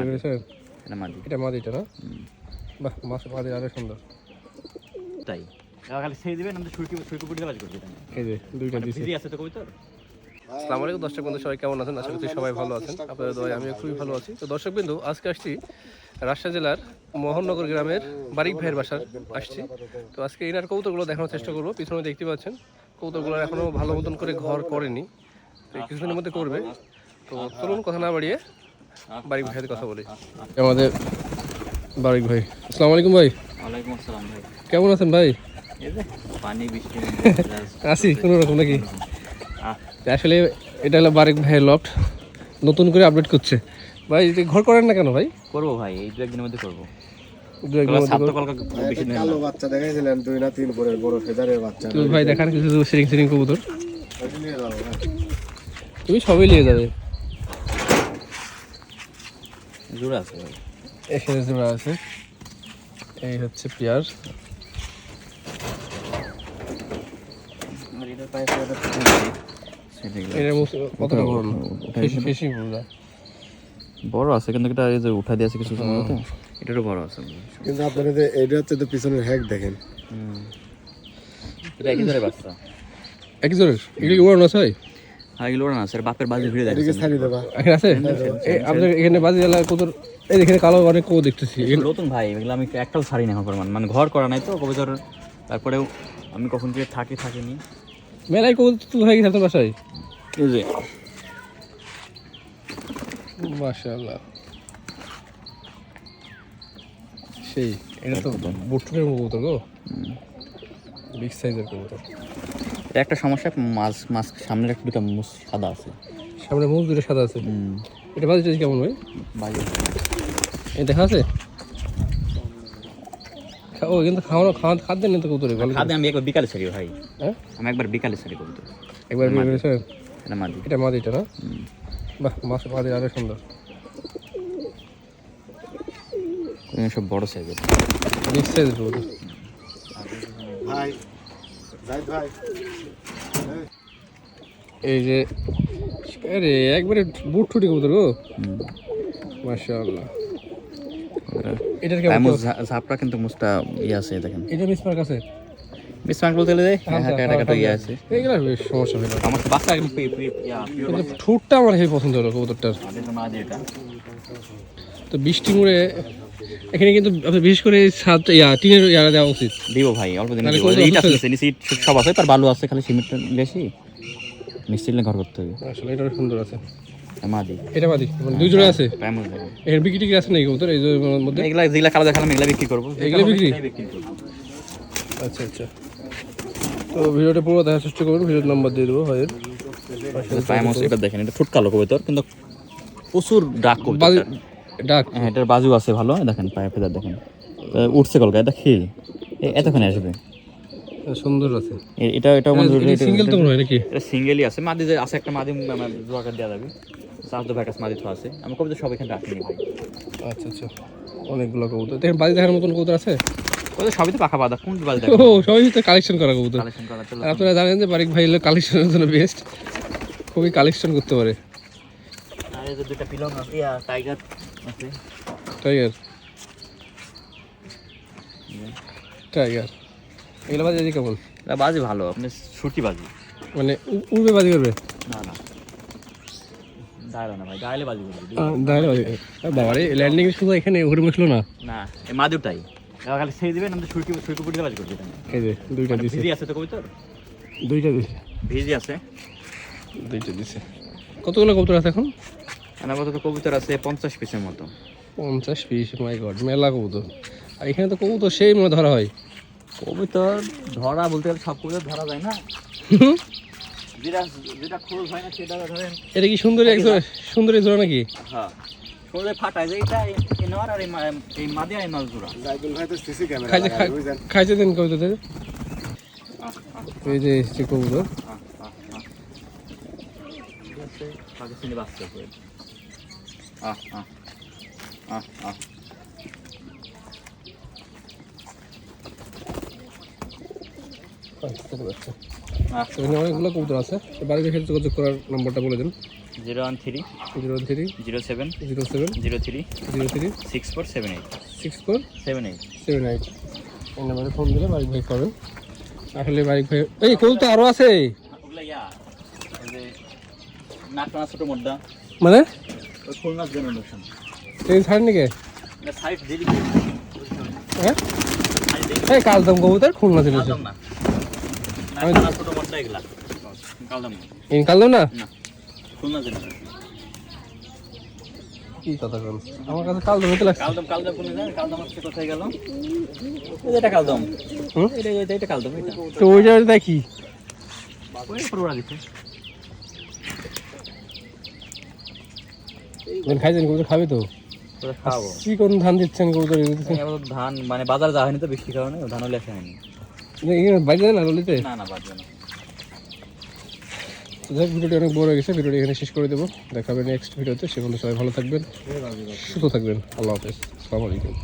এটা মাদি এটা মাদিটা না? বাহ মাছ মাদি আরও সুন্দর। তাই। এবার খালি সেই দিবেন আমাদের সুরকি সুরকি পুটি বাজ করছি এই যে দুইটা দিছি। আছে তো কবিতর? আসসালামু আলাইকুম দর্শক বন্ধু সবাই কেমন আছেন? আশা করছি সবাই ভালো আছেন। আপনাদের দোয়ায় আমিও খুবই ভালো আছি। তো দর্শক বিন্দু আজকে আসছি রাজশাহী জেলার মোহননগর গ্রামের বারিক ভাইয়ের বাসার আসছি। তো আজকে এনার কৌতুকগুলো দেখানোর চেষ্টা করব। পিছনে দেখতে পাচ্ছেন কৌতুকগুলো এখনও ভালো মতন করে ঘর করেনি। তো কিছুদিনের মধ্যে করবে। তো চলুন কথা না বাড়িয়ে বারিক ভাইয়ের কথা বলি। আমাদের বারিক ভাই। আসসালামু আলাইকুম ভাই। ওয়ালাইকুম আসসালাম ভাই। কেমন আছেন ভাই? এই পানি বৃষ্টি আছি কোনো রকম নাকি? আসলে এটা হলো বারেক ভাইয়ের লফট নতুন করে আপডেট করছে। ভাই ঘর করেন না কেন ভাই? করব ভাই এই দু একদিনের মধ্যে করব। বাচ্চা দেখাইছিলেন দুই না তিন করে বড় ফেদারের বাচ্চা। ভাই দেখান কিছু সিরিং সিরিং কবুতর। তুমি সবই নিয়ে যাবে। জোড়া আছে ভাই এখানে জোড়া আছে। এই হচ্ছে পেয়ার। বড়? আছে কিন্তু এটা এই যে উঠা দিয়েছে কিছু সময় তো এটারও বড় আছে। কিন্তু আপনারা যে এইটা হচ্ছে তো পিছনের হ্যাক দেখেন। এটা একই ধরে বাচ্চা। এক জোরের এগুলি উড়ানো আছে এগুলো না স্যার বাপের বাজে ভিড়ে দেবা। এখানে আছে? এই আপনাদের এখানে বাজি কবুতর এই এখানে কালো অনেক কবুতর দেখতেছি। নতুন ভাই এগুলো আমি একটাও ছাড়ি না এখন মানে ঘর করা নাই তো কবিতর। তারপরেও আমি কখন যে থাকি থাকিনি। মেলায় তো হয়ে গেছে বাসায়? এই যে। মাশাআল্লাহ। সেই এটা তো বুটুটের কবুতর গো। বিগ সাইজের কবুতর। এটা একটা সমস্যা মাছ মাছ সামনে একটা দুটা মুস সাদা আছে। সামনে মুখ দুটো সাদা আছে? হুম। এটা বাজেট কেমন ভাই? বাজে। এই দেখা আছে? ও কিন্তু খাওয়ানো খাওয়া খাদ্য নেই তো কবুতরে ভালো খাদে আমি একবার বিকালে ছাড়ি ভাই। হ্যাঁ? আমি একবার বিকালে ছাড়ি কবিতর। একবার বিয়ে করেছেন এটা মাদি। এটা মাদিটা না? বাহ মাছ মাদি আরও সুন্দর। সব বড় সাইজের বিগ কবুতর। ভাই এই যে আরে একবারে বুট ছুটি কবুতর গো মাশাআল্লাহ। এটার কেমন ঝাপটা কিন্তু মুসটা ইয়ে আছে দেখেন। এটা মিসমার্ক আছে? মিসমার্ক বলতে গেলে হ্যাঁ হ্যাঁ কাটা কাটা ইয়ে আছে। এইগুলো বেশ সমস্যা না আমার তো বাচ্চা একদম পি- পি- ইয়া, pure ঠোঁটটা আমার পছন্দ হলো কবুতরটার। তো বৃষ্টি মুড়ে এখানে কিন্তু আপনার বিশেষ করে ছাদ ইয়া টিনের ইয়ারা দেওয়া উচিত। দিব ভাই অল্প দিন দিব। ইট আছে নিচে ইট সব আছে তার বালু আছে খালি সিমেন্ট বেশি। মিস্ত্রি ঘর করতে হবে। আসলে এটা সুন্দর আছে। মাদি। এটা বাদি মানে দুই জোড়া আছে? এর বিক্রি আছে নাকি কবুতর? এই যে মধ্যে? এগুলা যেগুলা কালো দেখালাম এগুলা বিক্রি করব। এগুলা বিক্রি? আচ্ছা আচ্ছা। তো ভিডিওটা পুরো দেখার চেষ্টা করুন ভিডিওর নাম্বার দিয়ে দেবো ভাইয়ের। প্রায় মাস এটা দেখেন এটা ঠোঁট কালো কবিতর কিন্তু প্রচুর ডাক কবিতর ডাক হ্যাঁ এটার বাজু আছে ভালো দেখেন পায়ে ফেদার দেখেন। উঠছে কলকা এটা খিল। এতক্ষণে আসবে। সুন্দর আছে। এটা এটা সিঙ্গেল তো মনে হয় নাকি? এটা সিঙ্গেলই আছে। মাদি যে আছে একটা মাদি আমার জোয়াকার দেওয়া যাবে। চার দো ভ্যাকাস মাদি তো আছে। আমি কবিতা সব এখানে রাখিনি ভাই। আচ্ছা আচ্ছা। অনেকগুলো কবুতর। দেখেন বাজি দেখার মতন কবুতর আছে? কবিতা সবই তো পাখা বাঁধা কোন বাদি ও সবাই তো কালেকশন করা কবুতর। কালেকশন করা আপনারা জানেন যে বারিক ভাই হলো কালেকশনের জন্য বেস্ট খুবই কালেকশন করতে পারে। আর এই যে দুইটা পিলন আছে টাইগার আছে টাইগার টাইগার এগুলো বাজি আজ কেমন? এটা বাজি ভালো আপনি ছুটি বাজি। মানে উড়বে বাজি করবে? না না। দাঁড়াল না ভাই দাঁড়ালে বাজি করবে দাঁড়ালে বাজি। বাবা রে ল্যান্ডিং শুধু এখানে বসল না? না এই মাদুরটাই। খালি সেই দিবেন সুরকি পুটিতে বাজি করবে এই যে দুইটা দিছে। ভিজি আছে তো কবিতর? দুইটা দিছে। ভিজি আছে। দুইটা দিছে। কতগুলো কবুতর আছে এখন? আমার মতো তো আছে পঞ্চাশ পিসের মতো। পঞ্চাশ পিস মাই গড মেলা কবুতর। আর এখানে তো কবুতর সেই মনে ধরা হয়। কবিতর ধরা বলতে গেলে সব কবিতর ধরা যায় না? যেটা যেটা খোঁজ হয় না সেটা ধরেন এটা কি সুন্দরী এক সুন্দরী জোড়া নাকি? হ্যাঁ খাইছে দেন কবুতর এই যে এসছে কবুতর। পাকিস্তানি বাচ্চা করে আহ আহ আহ আহ এখানে অনেকগুলো কবুতর আছে। তো বাড়ি যোগাযোগ করার নাম্বারটা বলে দিন। Zero one three zero one three zero seven zero seven zero three zero three six four seven eight. Six four seven eight. Seven eight. এই নাম্বারে ফোন দিলে বারিক ভাই পাবেন। আসলে বারিক ভাই এই কোল তো আরও আছে মানে? খুলনার জেনারেশন। এই ছাড় নাকি? হ্যাঁ? এই কালদম কবুতর খুলনা ছিল কালদম না। নাটনা এগুলা। কালদম ইন কালদম না? না খুলনা জেনারেশন। কি কথা আমার কাছে কালদম হতে লাগছে। কালদম কালদম কোন জানেন কালদম হচ্ছে কোথায় গেল। এটা কালদম। হুম? এটা এটা এটা কালদম এটা। তো ওই দেখি। খাইছেন কবুতর খাবে তো? খাব। চিকন ধান দিচ্ছেন কবুতর ধান মানে বাজার যা হয়নি তো বৃষ্টির কারণে ধানও লেখা হয়নি। এখানে না ললিতে না না বাজবে না। যাই ভিডিওটি অনেক বড় হয়ে গেছে ভিডিওটি এখানে শেষ করে দেবো। দেখাবে নেক্সট ভিডিওতে সেগুলো সবাই ভালো থাকবেন সুস্থ থাকবেন। আল্লাহ হাফেজ। আসসালামু আলাইকুম।